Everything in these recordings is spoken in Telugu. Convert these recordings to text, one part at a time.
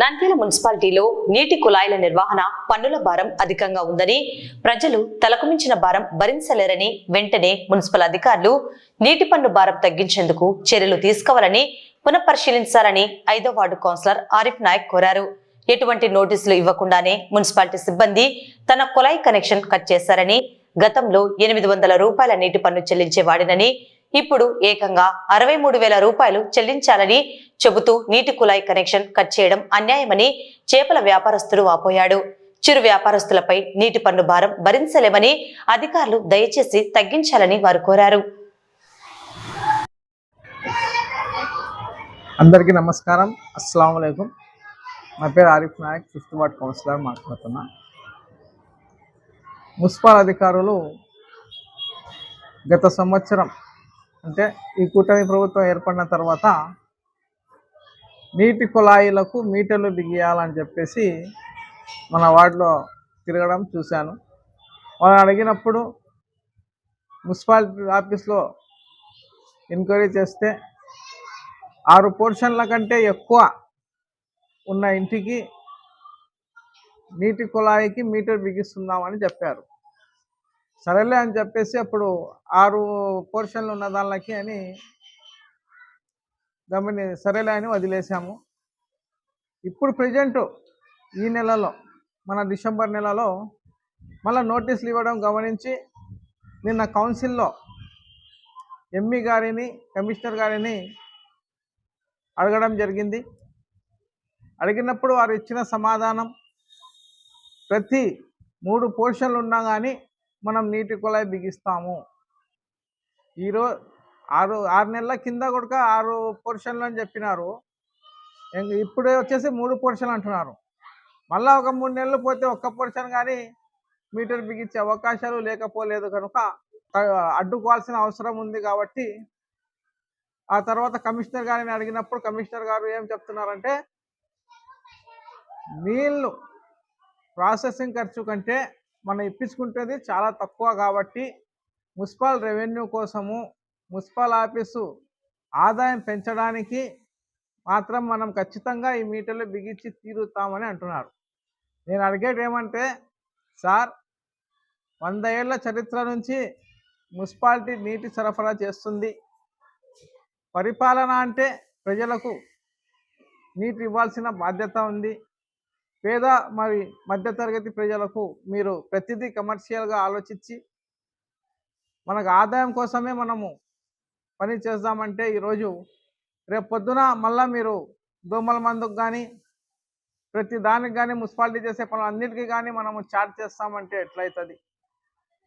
నంద్యాల మున్సిపాలిటీలో నీటి కుళాయిల నిర్వహణ పన్నుల భారం అధికంగా ఉందని ప్రజలు తలకు మించిన భారం భరించలేరని వెంటనే మున్సిపల్ అధికారులు నీటి పన్ను భారం తగ్గించేందుకు చర్యలు తీసుకోవాలని పునఃపరిశీలించాలని ఐదో వార్డు కౌన్సిలర్ ఆరిఫ్ నాయక్ కోరారు. ఎటువంటి నోటీసులు ఇవ్వకుండానే మున్సిపాలిటీ సిబ్బంది తన కుళాయి కనెక్షన్ కట్ చేశారని గతంలో ఎనిమిది వందల రూపాయల నీటి పన్ను చెల్లించేవాడినని ఇప్పుడు ఏకంగా అరవై మూడు వేల రూపాయలు చెల్లించాలని చెబుతూ నీటి కుళాయి కనెక్షన్ కట్ చేయడం అన్యాయమని చేపల వ్యాపారస్తుడు వాపోయాడు. చిరు వ్యాపారస్తులపై నీటి పన్ను భారం భరించలేమని అధికారులు దయచేసి తగ్గించాలని వారు కోరారు. అందరికీ నమస్కారం. అస్సలం అయికం నా పేరు Arif Nayak fifth ward councillor మాట్లాడుతున్నా. మున్సిపల్ అధికారులు గత సంవత్సరం అంటే ఈ కూటమి ప్రభుత్వం ఏర్పడిన తర్వాత నీటి కుళాయిలకు మీటర్లు బిగియాలని చెప్పేసి మన వార్డులో తిరగడం చూశాను. వాళ్ళని అడిగినప్పుడు మున్సిపాలిటీ ఆఫీస్లో ఎంక్వైరీ చేస్తే ఆరు పోర్షన్ల కంటే ఎక్కువ ఉన్న ఇంటికి నీటి కుళాయికి మీటర్ బిగిస్తున్నామని చెప్పారు. సరేలే అని చెప్పేసి అప్పుడు ఆరు పోర్షన్లు ఉన్న దానికి అని గమని సరేలే అని వదిలేసాము. ఇప్పుడు ప్రజెంట్ ఈ నెలలో మన డిసెంబర్ నెలలో మళ్ళీ నోటీసులు ఇవ్వడం గమనించి నిన్న కౌన్సిల్లో ఎంఈ గారిని కమిషనర్ గారిని అడగడం జరిగింది. అడిగినప్పుడు వారు ఇచ్చిన సమాధానం ప్రతి మూడు పోర్షన్లు ఉన్నా కానీ మనం నీటి కుళాయి బిగిస్తాము. ఈరోజు ఆరు ఆరు నెలల కింద కొడుక ఆరు పోర్షన్లు అని చెప్పినారు. ఇప్పుడే వచ్చేసి మూడు పోర్షన్లు అంటున్నారు. మళ్ళీ ఒక మూడు నెలలు పోతే ఒక్క పోర్షన్ కానీ మీటర్ బిగించే అవకాశాలు లేకపోలేదు కనుక అడ్డుకోవాల్సిన అవసరం ఉంది కాబట్టి ఆ తర్వాత కమిషనర్ గారిని అడిగినప్పుడు కమిషనర్ గారు ఏం చెప్తున్నారంటే నీళ్ళు ప్రాసెసింగ్ ఖర్చు కంటే మనం ఇప్పించుకుంటేది చాలా తక్కువ కాబట్టి మున్సిపల్ రెవెన్యూ కోసము మున్సిపల్ ఆఫీసు ఆదాయం పెంచడానికి మాత్రం మనం ఖచ్చితంగా ఈ మీటర్లు బిగించి తీరుతామని అంటున్నారు. నేను అడిగేది ఏమంటే సార్ వంద ఏళ్ళ చరిత్ర నుంచి మున్సిపాలిటీ నీటి సరఫరా చేస్తుంది. పరిపాలన అంటే ప్రజలకు నీటి ఇవ్వాల్సిన బాధ్యత ఉంది. పేద మరి మధ్యతరగతి ప్రజలకు మీరు ప్రతిదీ కమర్షియల్గా ఆలోచించి మనకు ఆదాయం కోసమే మనము పని చేద్దామంటే ఈరోజు రేపు పొద్దున మళ్ళీ మీరు దోమల మందుకు కానీ ప్రతి దానికి కానీ మున్సిపాలిటీ చేసే పనులు అన్నిటికీ కానీ మనము చార్జ్ చేస్తామంటే ఎట్లయితుంది?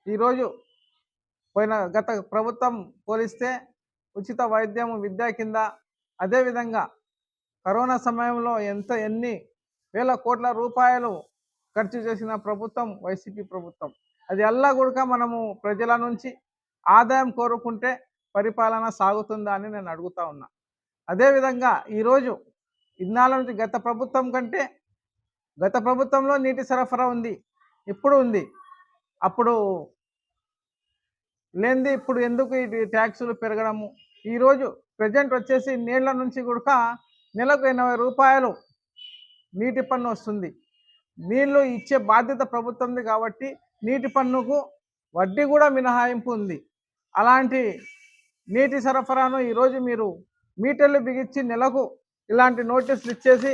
ఈరోజు పోయిన గత ప్రభుత్వం పోలిస్తే ఉచిత వైద్యం విద్య కింద అదేవిధంగా కరోనా సమయంలో ఎంత ఎన్ని వేల కోట్ల రూపాయలు ఖర్చు చేసిన ప్రభుత్వం వైసీపీ ప్రభుత్వం. అది అల్లా కూడా మనము ప్రజల నుంచి ఆదాయం కోరుకుంటే పరిపాలన సాగుతుందా అని నేను అడుగుతా ఉన్నా. అదేవిధంగా ఈరోజు ఇన్నాళ్ళ నుంచి గత ప్రభుత్వం కంటే గత ప్రభుత్వంలో నీటి సరఫరా ఉంది ఇప్పుడు ఉంది. అప్పుడు లేనిది ఇప్పుడు ఎందుకు ఈ ట్యాక్సులు పెరగడము? ఈరోజు ప్రజెంట్ వచ్చేసి నీళ్ళ నుంచి కూడా నెలకు ఎనభై రూపాయలు నీటి పన్ను వస్తుంది. నీళ్ళు ఇచ్చే బాధ్యత ప్రభుత్వంది కాబట్టి నీటి పన్నుకు వడ్డీ కూడా మినహాయింపు ఉంది. అలాంటి నీటి సరఫరాను ఈరోజు మీరు మీటర్లు బిగించి నెలకు ఇలాంటి నోటీసులు ఇచ్చేసి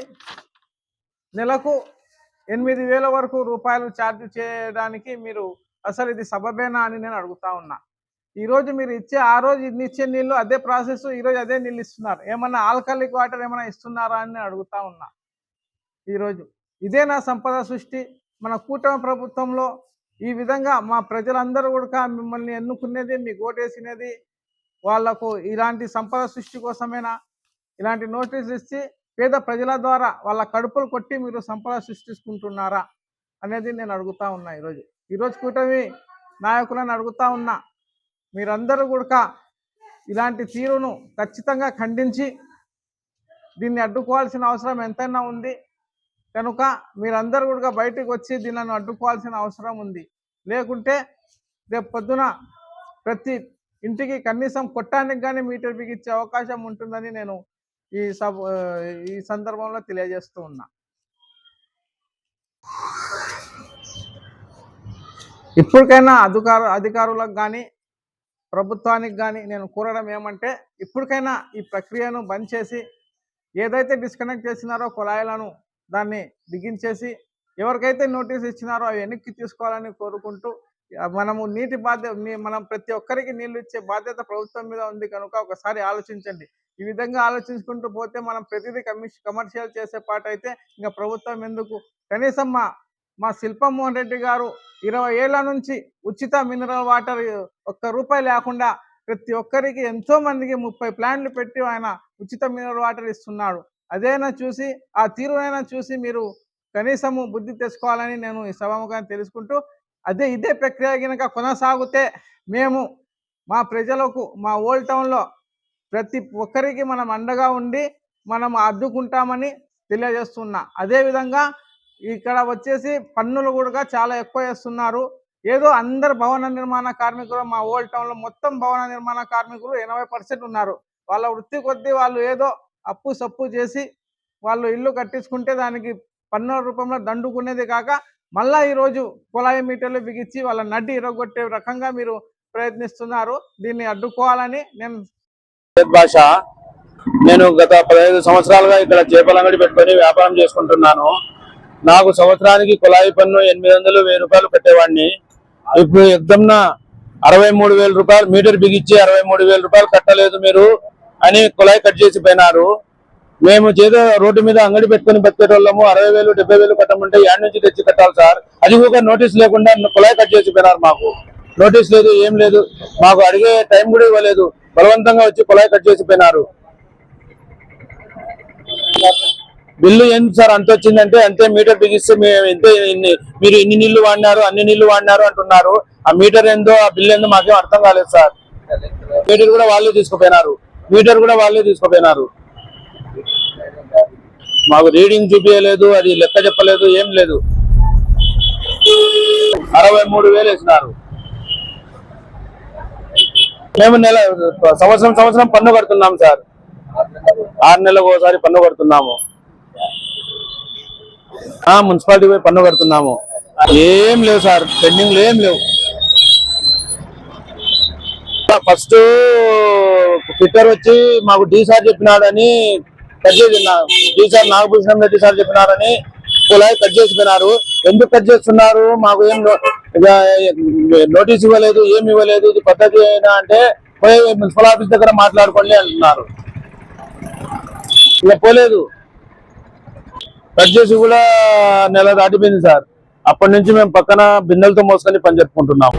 నెలకు ఎనిమిది వేల వరకు రూపాయలు ఛార్జ్ చేయడానికి మీరు అసలు ఇది సబబేనా అని నేను అడుగుతా ఉన్నా. ఈరోజు మీరు ఇచ్చే ఆ రోజు ఇన్ని ఇచ్చే నీళ్ళు అదే ప్రాసెస్ ఈరోజు అదే నీళ్ళు ఇస్తున్నారు. ఏమన్నా ఆల్కలిక్ వాటర్ ఏమైనా ఇస్తున్నారా అని నేను అడుగుతా ఉన్నా. ఈరోజు ఇదే నా సంపద సృష్టి. మన కూటమి ప్రభుత్వంలో ఈ విధంగా మా ప్రజలందరూ కూడా మిమ్మల్ని ఎన్నుకునేది మీకు ఓటేసినది వాళ్ళకు ఇలాంటి సంపద సృష్టి కోసమేనా? ఇలాంటి నోటీస్ ఇచ్చి పేద ప్రజల ద్వారా వాళ్ళ కడుపులు కొట్టి మీరు సంపద సృష్టించుకుంటున్నారా అనేది నేను అడుగుతా ఉన్నా ఈరోజు. ఈరోజు కూటమి నాయకులను అడుగుతా ఉన్నా మీరందరూ కూడా ఇలాంటి తీరును ఖచ్చితంగా ఖండించి దీన్ని అడ్డుకోవాల్సిన అవసరం ఎంతైనా ఉంది. కనుక మీరందరూ కూడా బయటకు వచ్చి దీన్ని అడ్డుకోవాల్సిన అవసరం ఉంది. లేకుంటే రేపు పొద్దున ప్రతి ఇంటికి కనీసం కొట్టానికి కానీ మీటర్ బిగించే అవకాశం ఉంటుందని నేను ఈ సబ్ ఈ సందర్భంలో తెలియజేస్తూ ఉన్నా. ఇప్పటికైనా అధికార అధికారులకు కానీ ప్రభుత్వానికి కానీ నేను కోరడం ఏమంటే ఇప్పటికైనా ఈ ప్రక్రియను బంద్ చేసి ఏదైతే డిస్కనెక్ట్ చేసినారో కుళాయిలను దాన్ని బిగించేసి ఎవరికైతే నోటీస్ ఇచ్చినారో అవి వెనక్కి తీసుకోవాలని కోరుకుంటూ మనము నీటి బాధ్యత మనం ప్రతి ఒక్కరికి నీళ్ళు ఇచ్చే బాధ్యత ప్రభుత్వం మీద ఉంది కనుక ఒకసారి ఆలోచించండి. ఈ విధంగా ఆలోచించుకుంటూ పోతే మనం ప్రతిదీ కమిష్ కమర్షియల్ చేసే పాట అయితే ఇంకా ప్రభుత్వం ఎందుకు? కనీసం మా మా శిల్పమోహన్ రెడ్డి గారు ఇరవై ఏళ్ళ నుంచి ఉచిత మినరల్ వాటర్ ఒక్క రూపాయి లేకుండా ప్రతి ఒక్కరికి ఎంతో మందికి ముప్పై ప్లాంట్లు పెట్టి ఆయన ఉచిత మినరల్ వాటర్ ఇస్తున్నాడు. అదైనా చూసి ఆ తీరునైనా చూసి మీరు కనీసము బుద్ధి తెచ్చుకోవాలని నేను ఈ సభాముఖాన్ని తెలుసుకుంటూ అదే ఇదే ప్రక్రియ కనుక కొనసాగితే మేము మా ప్రజలకు మా ఓల్డ్ టౌన్లో ప్రతి ఒక్కరికి మనం అండగా ఉండి మనం అడ్డుకుంటామని తెలియజేస్తున్నా. అదేవిధంగా ఇక్కడ వచ్చేసి పన్నులు కూడా చాలా ఎక్కువ వేస్తున్నారు. ఏదో అందరు భవన నిర్మాణ కార్మికులు మా ఓల్డ్ టౌన్లో మొత్తం భవన నిర్మాణ కార్మికులు ఎనభై పర్సెంట్ ఉన్నారు. వాళ్ళ వృత్తి కొద్దీ వాళ్ళు ఏదో అప్పు సప్పు చేసి వాళ్ళు ఇల్లు కట్టించుకుంటే దానికి పన్నుల రూపంలో దండుకునేది కాక మళ్ళా ఈరోజు కుళాయి మీటర్లు బిగించి వాళ్ళ నడ్డి ఇరగొట్టే రకంగా మీరు ప్రయత్నిస్తున్నారు. దీన్ని అడ్డుకోవాలని నేను భాష నేను గత పదహైదు సంవత్సరాలుగా ఇక్కడ చేపల అంగడి పెట్టుకొని వ్యాపారం చేసుకుంటున్నాను. నాకు సంవత్సరానికి కుళాయి పన్ను ఎనిమిది వందలు వెయ్యి రూపాయలు కట్టేవాడిని. ఇప్పుడు ఎగ్దమ్న అరవై మూడు వేల రూపాయలు మీటర్ బిగించి అరవై మూడు వేల రూపాయలు కట్టలేదు మీరు. అని కుళాయి కట్ చేసి పోయినారు. మేము చేదో రోడ్డు మీద అంగడి పెట్టుకుని బతికేటోళ్ళము అరవై వేలు డెబ్బై వేలు కట్టమంటే యాడ్ నుంచి తెచ్చి కట్టాలి సార్. అది కూడా నోటీస్ లేకుండా కుళాయి కట్ చేసి పోయినారు మాకు. నోటీస్ లేదు ఏం లేదు. మాకు అడిగే టైం కూడా ఇవ్వలేదు. బలవంతంగా వచ్చి కుళాయి కట్ చేసి పోయినారు. బిల్లు ఏంటి సార్ అంత వచ్చిందంటే అంతే మీటర్ బిగిస్తే మేము మీరు ఇన్ని నీళ్ళు వాడినారు అన్ని నీళ్ళు వాడినారు అంటున్నారు. ఆ మీటర్ ఏందో ఆ బిల్లు ఏందో మాకేం అర్థం కాలేదు సార్. మీటర్ కూడా వాళ్ళే తీసుకుపోయినారు. మీటర్ కూడా వాళ్ళే తీసుకుపోయినారు. మాకు రీడింగ్ చూపించలేదు అది లెక్క చెప్పలేదు ఏం లేదు. అరవై మూడు వేలు వేసినారు. మేము నెల సంవత్సరం సంవత్సరం పన్ను కడుతున్నాం సార్. ఆరు నెలలకు ఒకసారి పన్ను కడుతున్నాము. ఆ మున్సిపాలిటీ పోయి పన్ను కడుతున్నాము. ఏం లేవు సార్ పెండింగ్లు ఏం లేవు. ఫస్ట్ ట్విట్టర్ వచ్చి మాకు డి సార్ చెప్పినాడని కట్ చేసి D sir Nagabhushanam Reddy sir చెప్పినారని కులాయి కట్ చేసిపోయినారు ఎందుకు కట్ చేస్తున్నారు? మాకు ఏం ఇక నోటీస్ ఇవ్వలేదు ఏమి ఇవ్వలేదు ఇది పద్ధతి అయినా అంటే పోయి మున్సిపల్ ఆఫీస్ దగ్గర మాట్లాడుకోండి అంటున్నారు. ఇక పోలేదు. కట్ చేసి కూడా నెల దాటిపోయింది సార్. అప్పటి నుంచి మేము పక్కన బిందెలతో మోసుకొని పని చెప్పుకుంటున్నాము